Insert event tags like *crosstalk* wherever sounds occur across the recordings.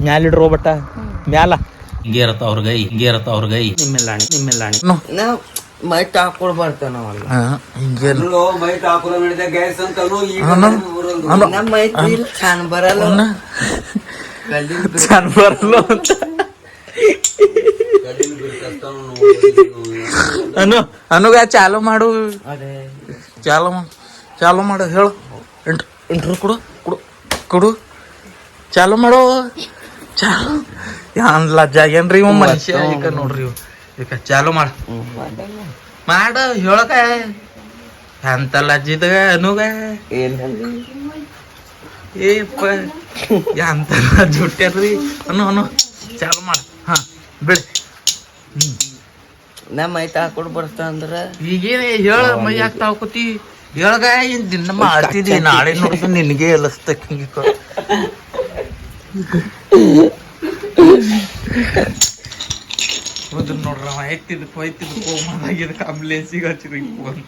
ಮ್ಯಾಲ. ಇಡ್ರೋ ಬಟ್ಟ ಮ್ಯಾಲ ಹಿಂಗೆ ಇರತ್ತ ಅವ್ರ ಗೈ ಹಿಂಗೆ ಇರತ್ತ ಅವ್ರ ಗೈ ನಿಮ್ಮೆಲ್ಲ ಅಣಿ ನಿಮ್ಮೆಲ್ಲ ಅಣಿ ನಾವ್ ಮೈಟ್ ಹಾಕೊಳ್ ಬರ್ತಾನವಲ್ಲ ಹಿಂಗೆ ಬೈಟ್ ಹಾಕೋಲ ಮಾಡಿದ ಗ್ಯಾಸ್ ಅಂತ ನಮ್ಮ ಮೈತ್ ಇಲ್ಲ ಚಂದ ಬರಲ್ಲ. ಕಲ್ಲಿನ್ ಚಂದ ಬರಲ್ಲ ಅಂತ. ಅನು ಅನುಗ ಚಾಲು ಮಾಡು. ಅದೇ. ಚಾಲು ಮಾಡು. ಚಾಲು ಮಾಡು ಹೇಳು. ಎಂಟ್ರು ಎಂಟ್ರು ಕೊಡು ಕೊಡು. ಕೊಡು. ಚಾಲು ಮಾಡು. ಚಾಲು ಯಾನ್ ಲಜ್ಜ ಏನ್ರಿ ಇವ ಮನುಷ್ಯ. ಈಗ ನೋಡ್ರಿ ಇವ. ಈಗ ಚಾಲು ಮಾಡ. ಮಾಡ ಹೇಳಕ. ಎಂತ ಲಜ್ಜಿದ ಅನುಗ? ಏನ್ ಏಪ್ಪ ಎಂತ ಲಜ್ಜ ಹುಟ್ಟ್ಯಾರ್ರಿ? ಅನು ಅನು ಚಾಲು ಮಾಡ. ಹಾ ಬಿಡ್. ನಮ್ಮ ಮೈ ಹಾಕೊಂಡು ಬರ್ತಾ ಅಂದ್ರ? ಈಗೇನ ಹೇಳ ಮೈ ಯಾಕೆ ತಾವ್ಕೋತಿ ಹೇಳಗ ಏನ್ ದಿನ ಮಾಡ್ತಿದ್ದಿ ನಾಳೆ ನೋಡಿದ್ರೆ ನಿನಗೆ ಎಲಸ್ತಕ್ಕಂಗೆ ಹೌದು ನೋಡ್ರ ಎತ್ತಿದ್ ಹೋಯ್ತಿದ್ ಹೋಗ್ಮಾಗಿದ ಆಂಬುಲೆನ್ಸಿಗೆ ಹಚ್ಚಿರಿ phone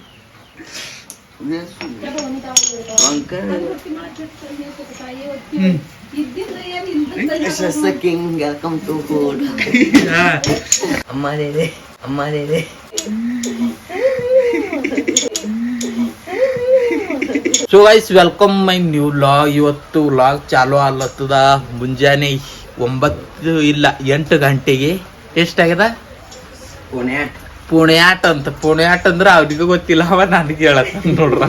king welcome to food ಅಮ್ಮ ದೇದೆ ಅಮ್ಮ ದೇದೆ so guys welcome my new vlog ಇವತ್ತು ಲಾಗ್ ಚಾಲು ಆಗ್ಲತ್ತದ. ಮುಂಜಾನೆ ಒಂಬತ್ತು ಇಲ್ಲ ಎಂಟು ಗಂಟೆಗೆ. ಎಷ್ಟಾಗ್ಯದ ಪುಣ್ಯಾಟ್ ಪುಣ್ಯಾಟ್ ಅಂತ. ಪುಣ್ಯಾಟ್ ಅಂದ್ರೆ ಅವ್ರಿಗೂ ಗೊತ್ತಿಲ್ಲ ಅವ ನನಗೆ ಹೇಳತ್ತ ನೋಡ್ರ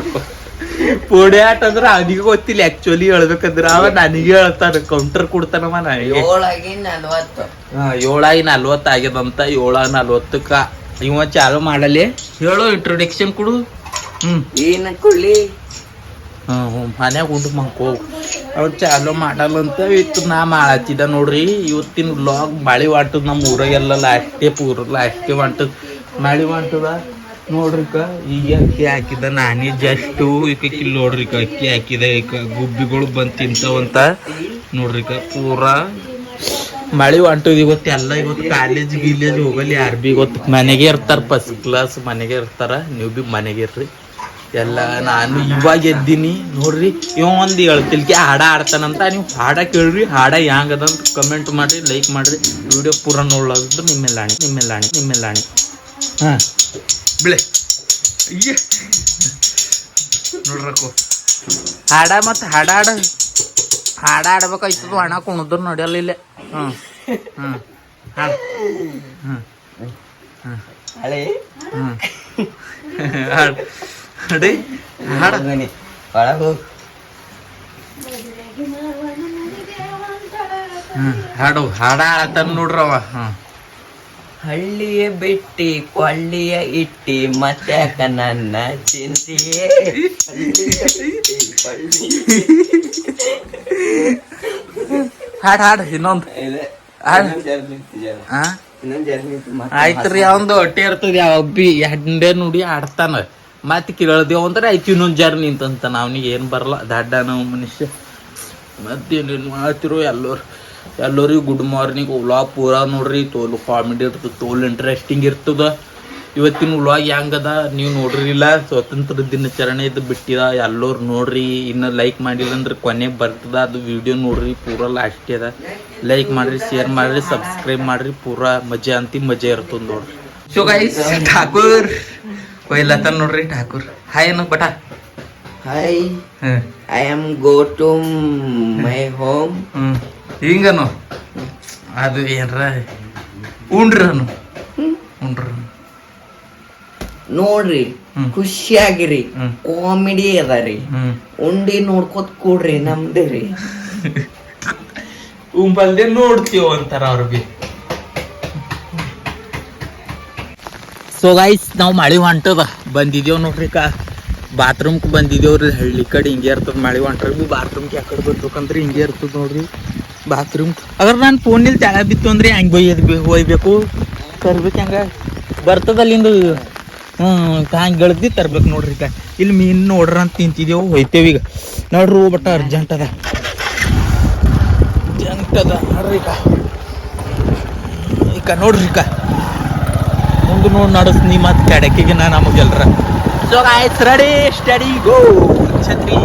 ಪುಣ್ಯಾಟ್ ಅಂದ್ರೆ ಅವನಿಗೆ ಗೊತ್ತಿಲ್ಲ. ಆಕ್ಚುಲಿ ಹೇಳ್ಬೇಕಂದ್ರ ಅವ ನನಗೆ ಹೇಳ್ತಾನ. ಕೌಂಟರ್ ಕೊಡ್ತಾನವ ನನಗೆ. ಏಳಾಗಿ ನಲ್ವತ್ತು. ಹಾ, ಏಳಾಗಿ ನಲ್ವತ್ತು ಆಗ್ಯದಂತ. ಏಳ ನಲ್ವತ್ತಕ್ಕ ಇವ ಚಾಲು ಮಾಡಲಿ. ಹೇಳು ಇಂಟ್ರೊಡಕ್ಷನ್ ಕೊಡು. ಹ್ಮ್. ಏನ ಕೊಡ್ಲಿ? ಹ್ಮ್ ಮನ್ಯಾಗ ಉಂಡು ಮಂಕೋ. ಅವ್ರು ಚಾಲು ಮಾಡಲ್ಲಂತ ಇತ್ತು ನಾ ಮಾಡತ್ತಿದ್ದ ನೋಡ್ರಿ, ಇವತ್ತಿನ ಲಾಗ್ ಮಳೆ ಹೊಂಟದ ನಮ್ಮ ಊರಾಗೆಲ್ಲ ಲಾಸ್ಟೇ ಪೂರ ಲಾಸ್ಟೇ ಹೊಂಟದ ಮಳೆ ಹೊಂಟದ ನೋಡ್ರಿಕ, ಈಗ ಅಕ್ಕಿ ಹಾಕಿದ ನಾನೇ ಜಸ್ಟು ಈಗ ಕಿಲ್ ನೋಡ್ರಿಕ, ಅಕ್ಕಿ ಹಾಕಿದ ಈಗ ಗುಬ್ಬಿಗಳು ಬಂದು ತಿಂತಾವಂತ. ನೋಡ್ರಿಕ, ಪೂರಾ ಮಳೆ ಹೊಂಟದ ಇವತ್ತು ಎಲ್ಲ ಇವತ್ತು ಕಾಲೇಜ್ ಗಿಲೇಜ್ ಹೋಗಲಿ ಯಾರು ಬಿ ಇವತ್ತು ಮನೆಗೆ ಇರ್ತಾರೆ ಫಸ್ಟ್ ಕ್ಲಾಸ್ ಮನೆಗೆ ಇರ್ತಾರ, ನೀವು ಬಿ ಮನೆಗೆ ಇರ್ರಿ. ಎಲ್ಲ ನಾನು ಇವಾಗ ಎದ್ದೀನಿ. ನೋಡ್ರಿ ಇವ ಒಂದು ಹೇಳ್ತಿಲ್ಕೆ ಹಾಡ ಆಡ್ತಾನಂತ ನೀವು ಹಾಡ ಕೇಳ್ರಿ ಹಾಡ ಅಂತ ಕಮೆಂಟ್ ಮಾಡ್ರಿ ಲೈಕ್ ಮಾಡ್ರಿ. ವಿಡಿಯೋ ಪೂರ ನೋಡೋದು ನಿಮ್ಮೆಲ್ಲಾಣಿ ನಿಮ್ಮೆಲ್ಲಾಣಿ ನಿಮ್ಮೆಲ್ಲಾಣಿ. ನಿಮ್ಮೆಲ್ಲ ಆಣಿ ಹಾಂ. ಬಿಳೆ. ಅಯ್ಯ. ನೋಡ್ರಕು ಹಾಡ ಮತ್ತು ಹಾಡ ಹಾಡ. ಹಾಡ ಆಡ್ಬೇಕಾಯ್ತದ ಹಣ ಕುಣದ್ರು ನಡೆಯಲ್ಲ ಇಲ್ಲೇ. ಹ್ಞೂ ಹ್ಞೂ ಹಾಡು ಹ್ಞೂ ಹಳೆ. ಹ್ಞೂ ಹಾಡು. ಹಾಡಿ. ಹಾಡ ಒಳಗ ಹೋಗ್. ಹ್ಮ್ ಹಾಡು ಹಾಡ ಆಡ್ತಾನ ನೋಡ್ರವ ಹಳ್ಳಿಯ ಬಿಟ್ಟಿ ಕೊಳ್ಳಿಯ ಇಟ್ಟಿ ಮತ್ತೆ ನನ್ನ ಚಿಂತೆಯೇ ಹಾಡು ಹಾಡು ಇನ್ನೊಂದು. ಆಯ್ತ್ರಿ ಅವಂದು ಹೊಟ್ಟೆ ಇರ್ತದ ಯಾವ ಬಿ ಹೆಂಡೆ ನುಡಿ ಆಡ್ತಾನ. ಮತ್ತೆ ಕೇಳ್ದೇವ್ ಅಂದ್ರೆ ಆಯ್ತು ಇನ್ನೊಂದು ಜರ್ನಿ ನಿಂತಂತ. ಅವನಿಗೆ ಏನು ಬರಲ್ಲ ದಡ್ಡ ನಾವು ಮನುಷ್ಯ. ಮತ್ತೇನೇನು ಮಾಡ್ತಿರು ಎಲ್ಲರು. ಎಲ್ಲರಿಗೂ ಗುಡ್ ಮಾರ್ನಿಂಗ್ ವ್ಲಾಗ್ ಪೂರ ನೋಡ್ರಿ, ತೋಲು ಕಾಮಿಡಿ ಇರ್ತದೆ, ತೋಲು ಇಂಟ್ರೆಸ್ಟಿಂಗ್ ಇರ್ತದ. ಇವತ್ತಿನ ವ್ಲಾಗ್ ಹೆಂಗದ? ನೀವು ನೋಡ್ರಿಲ್ಲ ಸ್ವತಂತ್ರ ದಿನಾಚರಣೆ ಇದು ಬಿಟ್ಟಿದ. ಎಲ್ಲರೂ ನೋಡ್ರಿ, ಇನ್ನು ಲೈಕ್ ಮಾಡಿಲ್ಲ ಅಂದ್ರೆ ಕೊನೆಗೆ ಬರ್ತದ. ಅದು ವಿಡಿಯೋ ನೋಡ್ರಿ, ಪೂರ ಲಾಸ್ಟ್ ಅದ. ಲೈಕ್ ಮಾಡ್ರಿ ಶೇರ್ ಮಾಡ್ರಿ ಸಬ್ಸ್ಕ್ರೈಬ್ ಮಾಡ್ರಿ, ಪೂರಾ ಮಜಾ ಅಂತಿ ಮಜಾ ಇರ್ತದ ನೋಡ್ರಿ. So guys Thakur. ಕೊಯ್ಲತ್ತ ನೋಡ್ರಿ ಠಾಕೂರ್ ಹಾಯ್ ಏನು but hi I am go to my home ಹಿಂಗನು ಅದು ಏನ್ರ ಉಂಡ್ರನು ಉಂಡ್ರ ನೋಡ್ರಿ. ಖುಷಿಯಾಗಿರಿ. ಕಾಮಿಡಿ ಅದ ರೀ ಉಂಡಿ ನೋಡ್ಕೋತ ಕೂಡ್ರಿ ನಮ್ದೇ ರೀ ಉಂಬಲ್ದೆ ನೋಡ್ತೀವ ಅಂತಾರ ಅವ್ರು ಸೊ ಗಾಯ್ಸ್ ನಾವು ಮಳೆ ಹೊಂಟದ. ಬಂದಿದ್ದೇವೆ ನೋಡ್ರಿ ಕಾ ಬಾತ್ರೂಮ್ಗೆ ಬಂದಿದ್ದೇವ್ರಿ ಹಳ್ಳಿ ಕಡೆ ಹಿಂಗೆ ಇರ್ತದ ಮಳೆ ಹೊಂಟ್ರ ಬಿ ಬಾತ್ರೂಮ್ಗೆ ಯಾಕಡೆ ಬರ್ಬೇಕಂದ್ರೆ ಹಿಂಗೆ ಇರ್ತದ ನೋಡ್ರಿ ಬಾತ್ರೂಮ್ ಅದ್ರ ನಾನು ಫೋನಿಲ್ ತೆಳ ಬಿತ್ತು ಅಂದ್ರೆ ಹೆಂಗೆ ಒಯ್ಯದ್ ಬಿ, ಒಯ್ಬೇಕು? ತರ್ಬೇಕು ಹೆಂಗೆ? ಬರ್ತದೆ ಅಲ್ಲಿಂದ? ಹ್ಞೂ ಗೆಳ್ದಿ ತರ್ಬೇಕು ನೋಡ್ರಿ ಕಾ. ಇಲ್ಲಿ ಮೀನು ನೋಡ್ರ ಅಂತ ತಿಂತಿದ್ದೇವು ಹೋಯ್ತೇವೆ ಈಗ. ನೋಡ್ರಿ ಬಟ್ಟ ಅರ್ಜೆಂಟ್ ಅದ. ಅರ್ಜೆಂಟ್ ಅದ. ನೋಡ್ರಿ ಈಗ ಈಗ ನೋಡ್ರಿ ಈಗ ಮುಂದೆ ನೋಡಿ ನಡೆಸ್ ನೀ ಮತ್ತೆ ಕೆಡಕಿಗೆ ನಾ ನಮಗೆಲ್ರ. ಸೊ ಆಯ್ತು ರೆಡಿ ಸ್ಟಡಿ ಗೋ ಛತ್ರಿ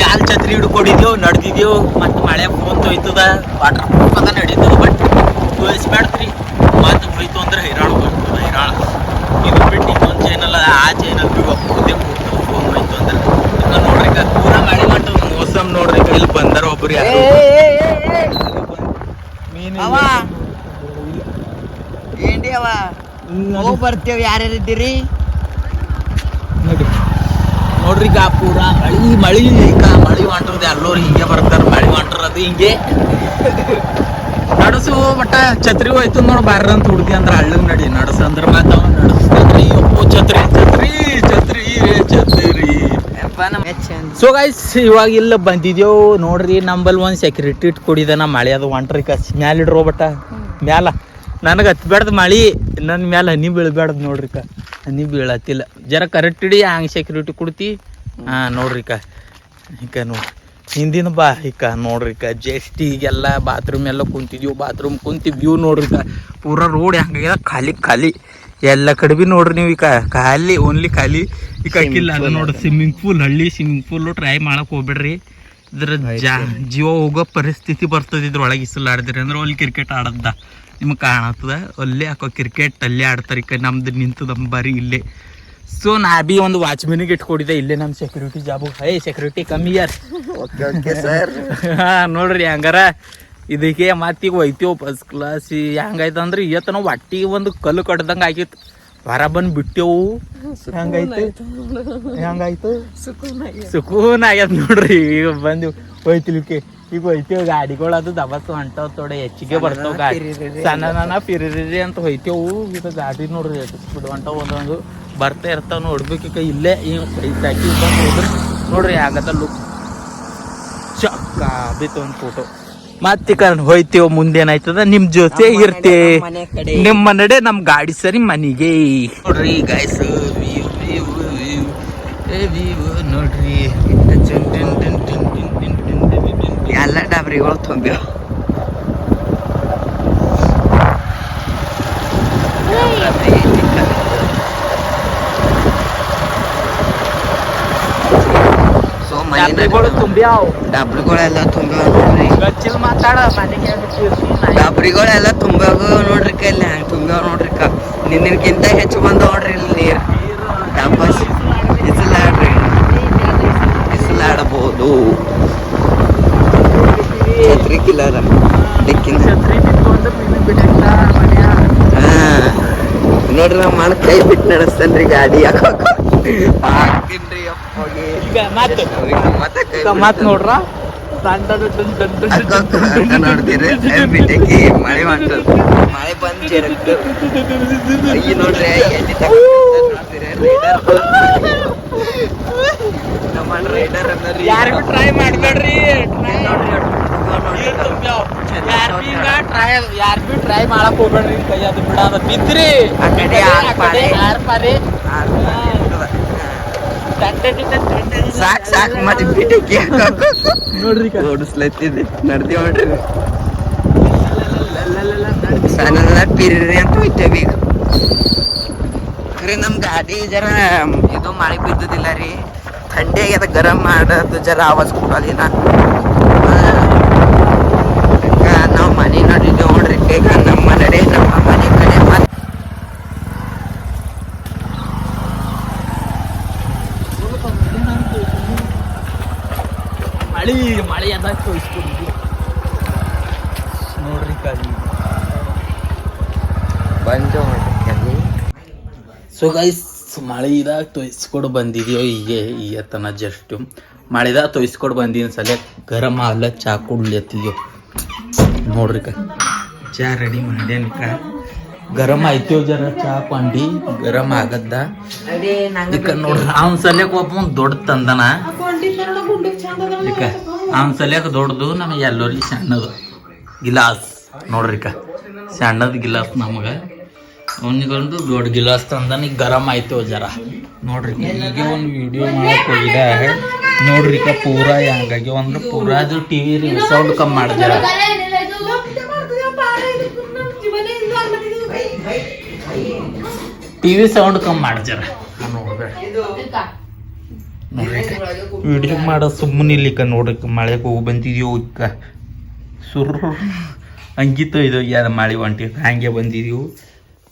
ಕಾಲ್ ಛತ್ರಿ ಹಿಡ್ಕೊಂಡಿದ್ಯೋ, ನಡೆದಿದ್ಯೋ, ಮತ್ತೆ ಮಳೆ ಫೋನ್ ತೊಯ್ತದ ವಾಟರ್ ಪ್ರೂಫ್ ಅದ ನಡೀತದ ಬಟ್ ತೋರಿಸ್ಬೇಡ್ರಿ ಮತ್ತೆ ಹೋಯ್ತು ಅಂದ್ರೆ ಹೈರಾಣ ಬರ್ತದ ಹೈರಾಣ ಇದು ಬಿಟ್ಟು ಇನ್ನೊಂದು ಚೈನಲ್ ಆ ಚೈನಲ್ ಬಿ ಒಪ್ಪುದೇ ಫೋನ್ ಹೋಯ್ತು ಅಂದ್ರೆ ಈಗ ನೋಡ್ರಿ ಈಗ ಪೂರಾ ಮಳೆ ಮಟ್ಟ ಮೋಸಮ್ ನೋಡ್ರಿ ಈಗ ಇಲ್ಲಿ ಬಂದಾರ ಒಬ್ರು ಯಾರು ಮೀನು ಅವ ಏನ್ರಿ ಅವ ಹೋಗ್ ಯಾರು ಯಾರ್ಯಾರಿದ್ದೀರಿ ನೋಡಿ. ನೋಡ್ರಿ ಈಗ ಪೂರ ಮಳಿ ಮಳಿ ಈಗ. ಮಳಿ ಹೊಂಟ್ರದ ಎಲ್ಲರೂ ಹಿಂಗೆ ಬರ್ತಾರ. ಮಳಿ ಹೊಂಟ್ರದು ಹಿಂಗೆ. ನಡಸು ಮಟ್ಟ ಛತ್ರಿ ಹೋಯ್ತು ನೋಡ್ ಬಾರ ಅಂತ ಹುಡ್ದಿ ಅಂದ್ರ ಹಳ್ಳಗ್ ನಡಿ. ನಡಸ ಅಂದ್ರ ಮತ್ತೆ ಅವ ನಡಸ್ತಾನ್ರಿ ಛತ್ರಿ. ಛತ್ರಿ ಛತ್ರಿ ರೇ ಛತ್ರಿ. ಸೊ ಗೈಸ್ ಇವಾಗ ಇಲ್ಲ ಬಂದಿದ್ಯೋ ನೋಡ್ರಿ ನಂಬಲ್ ಒಂದ್ ಸೆಕ್ಯೂರಿಟಿ ಇಟ್ ಕೊಡಿದಾನ ಮಳೆ ಅದು ಹೊಂಟ್ರಿ ಕಸ್ ಮ್ಯಾಲ ಇಡ್ರೋ ಬಟ್ಟ. ಮ್ಯಾಲ. ನನಗೆ ಹತ್ಬೇಡ್ದು ಮಳಿ ನನ್ನ ಮ್ಯಾಲ ಹನಿ ಬೀಳ್ಬೇಡ್ದು ನೋಡ್ರಿಕ. ಹನಿ ಬೀಳತ್ತಿಲ್ಲ. ಜರ ಕರೆಕ್ಟ್ ಇಡಿ ಹಂಗೆ ಸೆಕ್ಯೂರಿಟಿ ಕೊಡ್ತಿ? ಹಾಂ ನೋಡ್ರಿಕ. ಈಗ ನೋಡ್ರಿ ಹಿಂದಿನ ಬಾ ಈಗ ನೋಡ್ರಿಕ. ಕ ಜಸ್ಟ್ ಈಗೆಲ್ಲ ಬಾತ್ರೂಮ್ ಎಲ್ಲ ಕುಂತಿದ್ವಿ ಬಾತ್ರೂಮ್ ಕುಂತಿ ವ್ಯೂ ನೋಡ್ರಿಕ. ಕ ಪೂರಾ ರೋಡ್ ಹೆಂಗಾಗ್ಯದ ಖಾಲಿ ಖಾಲಿ. ಎಲ್ಲ ಕಡೆ ಬಿ ನೋಡ್ರಿ ನೀವು ಈಗ ಖಾಲಿ ಓನ್ಲಿ ಖಾಲಿ. ಈಗ ಇಲ್ಲ ಅದು. ನೋಡ್ರಿ ಸ್ವಿಮ್ಮಿಂಗ್ ಪೂಲ್ ಹಳ್ಳಿ ಸ್ವಿಮ್ಮಿಂಗ್ ಪೂಲ್ ಟ್ರೈ ಮಾಡಕ್ ಹೋಗ್ಬೇಡ್ರಿ. ಇದ್ರ ಜಾ ಜೀವ ಹೋಗೋ ಪರಿಸ್ಥಿತಿ ಬರ್ತದೆ ಇದ್ರೊಳಗೆ ಇಸಲಾಡಿದ್ರಿ ಅಂದ್ರೆ ಅಲ್ಲಿ ಕ್ರಿಕೆಟ್ ಆಡದ್ದ. ನಿಮ್ಗೆ ಕಾಣತ್ತದ ಅಲ್ಲೇ ಹಾಕೋ ಕ್ರಿಕೆಟ್ ಅಲ್ಲೇ ಆಡ್ತಾರೆ ಈಗ ನಮ್ದು ನಿಂತದ ಬರಿ ಇಲ್ಲೇ. ಸೊ ನಾ ಬಿ ಒಂದು ವಾಚ್ಮನಿಗೆ ಇಟ್ಕೊಡಿದೆ ಇಲ್ಲೇ ನಮ್ಮ ಸೆಕ್ಯೂರಿಟಿ ಜಾಬು ಹೇ ಸೆಕ್ಯೂರಿಟಿ ಕಮ್ಮಿ ಯಾರ್? *laughs* ಹಾ ನೋಡ್ರಿ ಹಂಗಾರ. ಇದಕ್ಕೆ ಮತ್ತೀಗ ಒಯ್ತೀವಿ ಫಸ್ಟ್ ಕ್ಲಾಸ್ ಹೆಂಗಾಯ್ತು ಅಂದ್ರೆ ಇವತ್ತು ನಾವು ಒಟ್ಟಿಗೆ ಒಂದು ಕಲ್ಲು ಕಡ್ದಂಗ ಆಗಿತ್ತು. ಹೊರ ಬಂದು ಬಿಟ್ಟೆವು. ಹೆಂಗಾಯ್ತು? ಹೆಂಗಾಯ್ತು? ಸುಕೂನ್ ಆಗ್ಯದ ನೋಡ್ರಿ. ಈಗ ಬಂದು ಹೋಯ್ತಿಲ್ಕೆ ಈಗ ಹೋಯ್ತೇವ್ ಗಾಡಿಗಳು ಅದು ದಬಸ್ ಹೊಂಟವ್ ತೋಡೆ ಹೆಚ್ಚಿಗೆ ಬರ್ತಾವ ಗಾಡಿ. ಸಣ್ಣ ಸಣ್ಣ ಪಿರಿರಿ ಅಂತ ಹೋಯ್ತೇವು. ಇದು ಗಾಡಿ ನೋಡ್ರಿ ಸ್ಪೀಡ್ ಹೊಂಟಾವ ಒಂದೊಂದು. ಬರ್ತಾ ಇರ್ತಾವ ನೋಡ್ಬೇಕೀಗ ಇಲ್ಲೇ ಬಂದು ಹೋದ್ರೆ. ನೋಡ್ರಿ ಆಗತ್ತ ಲುಕ್ ಚಕ್ಕ ಬಿತ್ತು ಒಂದು ಫೋಟೋ ಮತ್ತೆ ಕಣ್ ಹೋಯ್ತೇವ ಮುಂದೇನಾಯ್ತದ? ನಿಮ್ ಜೊತೆ ಇರ್ತೇ ನಿಮ್ಮ ನಡೆ ನಮ್ ಗಾಡಿ ಸರಿ ಮನಿಗೆ. ನೋಡ್ರಿ ಗಾಯ್ಸ್ ನೋಡ್ರಿ. all'ada avrei volto un po'. ಡಬ್ರಿಗಳೆಲ್ಲ ತುಂಬ ಡಬ್ರಿಗಳೆಲ್ಲ ತುಂಬಾಗ ನೋಡ್ರಿಕ್ಕ ಇಲ್ಲಿ ಹಂಗ ತುಂಬ ನೋಡ್ರಿಕ್ಕ ನಿನ್ನಕಿಂತ ಹೆಚ್ಚು ಬಂದ ನೋಡ್ರಿ ಇಲ್ಲಿ ನೀರ್ ಡಬ್ಬಸ್ ಈಗ ಮಾತು ನೋಡ್ರ ನೋಡ್ತೀರಿ ಮಳೆ ಮಾಡ್ತದ ಮಳೆ ಬಂದ್ ಜರಕ್ತು ಅಯ್ಯ ನೋಡ್ರಿ ಎಲ್ಲಿ ನಮ್ಮ ರೈಡರ್ ಅನ್ನೋರಿ ಯಾರಿಗೂ ಟ್ರೈ ಮಾಡ್ಬೇಡ್ರಿ ಟ್ರೈ ಯಾರು ಈಗ ಟ್ರೈ ಯಾರ್ ಬಿ ಟ್ರೈ ಮಾಡಕ್ ಹೋಗ್ಬೇಡ್ರಿ ಕೈ ಅದು ಬಿಡಾದ ಬಿದ್ರಿ ಆ ಕಡೆ ಆರ್ ಪಾರೆ. ಸಾಕ್ ಸಾಕ್ ಮತ್ತೆ ಬಿಟ್ಟಕ್ಕೆ ನೋಡ್ರಿ ನಡ್ದಿ ನೋಡ್ರಿ. ಸಣ್ಣ ಪಿರಿ ಅಂತ ಹೋಯ್ತೇವೆ ಈಗ. ಖರೆ ನಮ್ ಗಾಡಿ ಜರ ಇದು ಮಳೆ ಬಿದ್ದುದಿಲ್ಲ ರೀ. ಥಂಡಿ ಆಗ್ಯದ ಗರಂ ಮಾಡೋದು ಜರ ಆವಾಜ್ ಕೊಡೋದಿಲ್ಲ ನಾವು ಮನೆ ನೋಡಿದ್ವಿ ನೋಡ್ರಿ. ಈಗ ನಮ್ಮ ನಡೆ ನಮ್ಮ ಮನೆ ಕಡೆ ಮತ್ತೆ ಮಳಿ ಮಳೆ ಅದಾಗ ತೋರಿಸ್ಕೊಂಡಿದ್ವಿ ನೋಡ್ರಿ ಕಾಲಿ. ಬಂದು ಸೊ ಗೈಸ್ ಮಳೆದಾಗ ತೊಯ್ಸ್ಕೊಂಡು ಬಂದಿದ್ಯೋ ಹೀಗೆ ಈಗ ತನ ಜಸ್ಟು ಮಳೆದಾಗ ತೊಯ್ಸ್ಕೊಂಡು ಬಂದಿನ ಸಲ ಗರಮ ಅಲ್ಲ ಚಾ ಕುಡ್ಲತ್ತಿದ್ಯೋ ನೋಡ್ರಿ ಕ ಚಾ ರೆಡಿ ಮಾಡ್ಯಾನಿಕ ಗರಂ ಆಯ್ತೇವ್ ಜರ ಚಾ ಕೊಂಡಿ ಗರಂ ಆಗದ್ದ. ನೋಡ್ರಿ ಅವ್ನ ಸಲ್ಯಕ್ ಒಬ್ಬ ದೊಡ್ಡ ತಂದನ. ಇಕ ಸಲಿಯಾಕ ದೊಡ್ಡದು ನಮಗೆ ಎಲ್ಲರಿಗೆ ಸಣ್ಣದು ಗಿಲಾಸ್. ನೋಡ್ರಿ ಕ ಸಣ್ಣದು ಗಿಲಾಸ್ ನಮಗೆ. ಅವನಿಗೊಂದು ದೊಡ್ಡ ಗಿಲಾಸ್ ತಂದನಿ ಗರಂ ಆಯ್ತು ಜರ. ನೋಡ್ರಿ ಈಗ ಒಂದು ವಿಡಿಯೋ ಮಾಡಕ್ ನೋಡ್ರಿ ಕ ಪೂರ ಹಂಗಾಗಿ ಒಂದು ಪೂರ ಅದು ಟಿವಿ ರೀ ಸೌಂಡ್ ಕಮ್ಮಿ ಮಾಡ ಜರ. ಟಿವಿ ಸೌಂಡ್ ಕಮ್ಮಿ ಮಾಡ ಜರ. ನೋಡ್ಬೇಡ. ನೋಡ್ರಿ. ವಿಡಿಯೋ ಮಾಡೋ ಸುಮ್ಮನೆ ಇಲ್ಲಿಕ ಮಳೆ ಮಳೆಗೆ ಹೋಗಿ ಬಂದಿದ್ಯೋ ಇಕ್ಕ ಸುರ್ ಹಂಗಿತ್ತು ಇದು ಯಾರ ಮಳೆ ಹೊಂಟಿ ಹಂಗೆ ಬಂದಿದ್ಯೋ.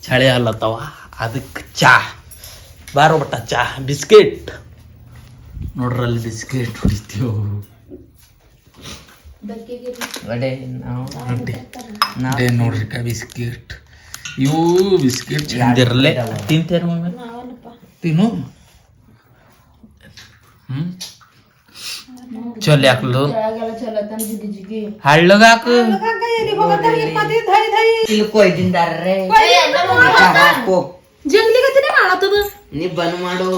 ಚಳಿ ಅಲ್ಲತ್ತವ ಅದಕ್ಕೆ ಚಾ. ಬಾರೋ ಬಟ್ಟ ಚಾ ಬಿಸ್ಕೆಟ್. ನೋಡ್ರಲ್ಲಿ ಬಿಸ್ಕೆಟ್ ಹೊಡಿತೀವೋ ಒಡೆ ನಾವು ನೋಡ್ರಿ ಕ ಬಿಸ್ಕೆಟ್. ಇವು ಬಿಸ್ಕೆಟ್ ಚಂದಿರಲೆ ತಿಂತೇರ ತಿನ್ನು. ಹ್ಮ್? ಚೊಲ್ಲಿ ಹಾಕ್ಲು ಹಳ್ಳಗ ಹಾಕು ಇಲ್ಲಿ ಕೊಯ್ದಿಂದಾರ್ರೆ ಹಾಕೋ ನೀ ಬಂದ್ ಮಾಡು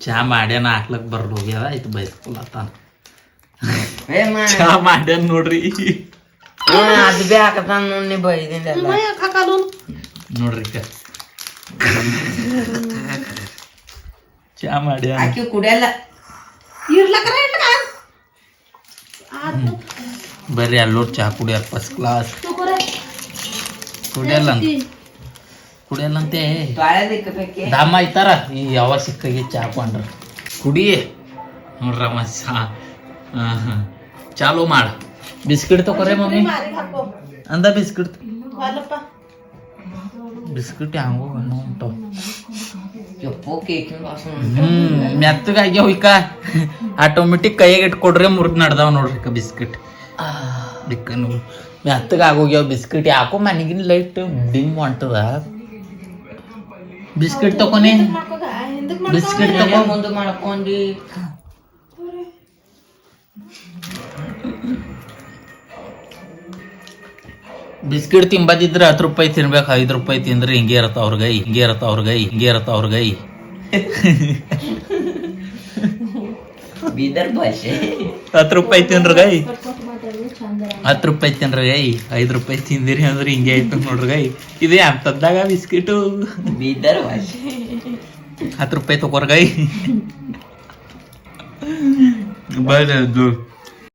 ಚಾ ಮಾಡ್ಯಾನ ಹಾಕ್ಲಕ್ ಬರ್ಲು ಹೋಗ್ಯದ ಆಯ್ತು ಬೈಸ್ಕೊಳತ್ತಾನ ಏ ಮಾ ಚಾ ಮಾಡ್ಯಾನ ನೋಡ್ರಿ ಹಾ, ಅದ್ ಬಿ ಹಾಕತಾನ ನೋಡ್ ನೀ ಬೈದಿಂದಲ್ಲ ನೋಡ್ರಿ ಕ ಚಾ ಮಾಡಿ ಆಕಿ ಕುಡಿಯಲ್ಲ ಬರ್ರಿ ಅಲ್ಲೂರ್ ಚಾ ಕುಡಿಯಾರ ಫಸ್ಟ್ ಕ್ಲಾಸ್ ಕುಡಿಯಲ್ಲ ಅಂತ ಕುಡಿಯಲ್ಲ ಅಂತೆ ತೊಳೆದಿಕ್ಕಬೇಕೆ ದಾಮ ಐತಾರ. ಈ ಯಾವ ಸಿಕ್ಕಾಗಿ ಚಾ ಕೊಂಡ್ರ. ಕುಡಿ. ನೋಡ್ರಮ್ಮ ಚಾ. ಚಾಲು ಮಾಡ. ಬಿಸ್ಕಿಟ್ ತಗೋರೆ ಮಮ್ಮಿ. ಅಂದ ಬಿಸ್ಕಿಟ್. ಬಿಸ್ಕಿಟ್ ಹಂಗೋ ಹಣ್ಣು ಉಂಟು ಯಪ್ಪೋ ಕೇಕಿನ ವಾಸನೆ ಹ್ಮ್ ಮೆತ್ತಗಾಗ್ಯಾವ ಇಕ್ಕ ಆಟೋಮೆಟಿಕ್ ಕೈಯಾಗ ಇಟ್ಕೊಡ್ರೆ ಮುರಿದ್ ನಡ್ದಾವ ನೋಡ್ರಿ ಇಕ್ಕ ಬಿಸ್ಕಿಟ್. ಇಕ್ಕ ನೋಡಿ ಮೆತ್ತಗ ಆಗೋಗ್ಯಾವ ಬಿಸ್ಕಿಟ್. ಯಾಕೋ ಮನೆಗಿನ ಲೈಟ್ ಡಿಮ್ ಹೊಂಟದ. ಬಿಸ್ಕಿಟ್ ತಗೋನಿ ಬಿಸ್ಕಿಟ್ ತಗೋ ಮುಂದೆ ಮಾಡ್ಕೊಂಡಿ. ಬಿಸ್ಕಿಟ್ ತಿಂಬದಿದ್ರೆ ಹತ್ತು ರೂಪಾಯಿ ತಿನ್ಬೇಕು ಐದು ರೂಪಾಯಿ ತಿಂದ್ರೆ ಹಿಂಗೆ ಇರತ್ತ ಅವ್ರ ಗೈ ಹಿಂಗೆ ಇರತ್ತ ಅವ್ರ ಗೈ ಹಿಂಗೆ ಇರತ್ತ ಅವ್ರ ಗೈ ಬೀದರ್ ಭಾಷೆ. ಹತ್ತು ರೂಪಾಯಿ ತಿನ್ರ ಗೈ ಹತ್ತು ರೂಪಾಯಿ ತಿನ್ರಿ ಗೈ ಐದು ರೂಪಾಯಿ ತಿಂದಿರಿ ಅಂದ್ರೆ ಹಿಂಗೆ ಆಯ್ತು ನೋಡ್ರಿ ಗೈ ಇದೇ ಅಂತದ್ದಾಗ ಬಿಸ್ಕಿಟು? ಬೀದರ್ ಭಾಷೆ. ಹತ್ತು ರೂಪಾಯಿ ತಗೋರ್ ಗೈ ಬರ್ರಿ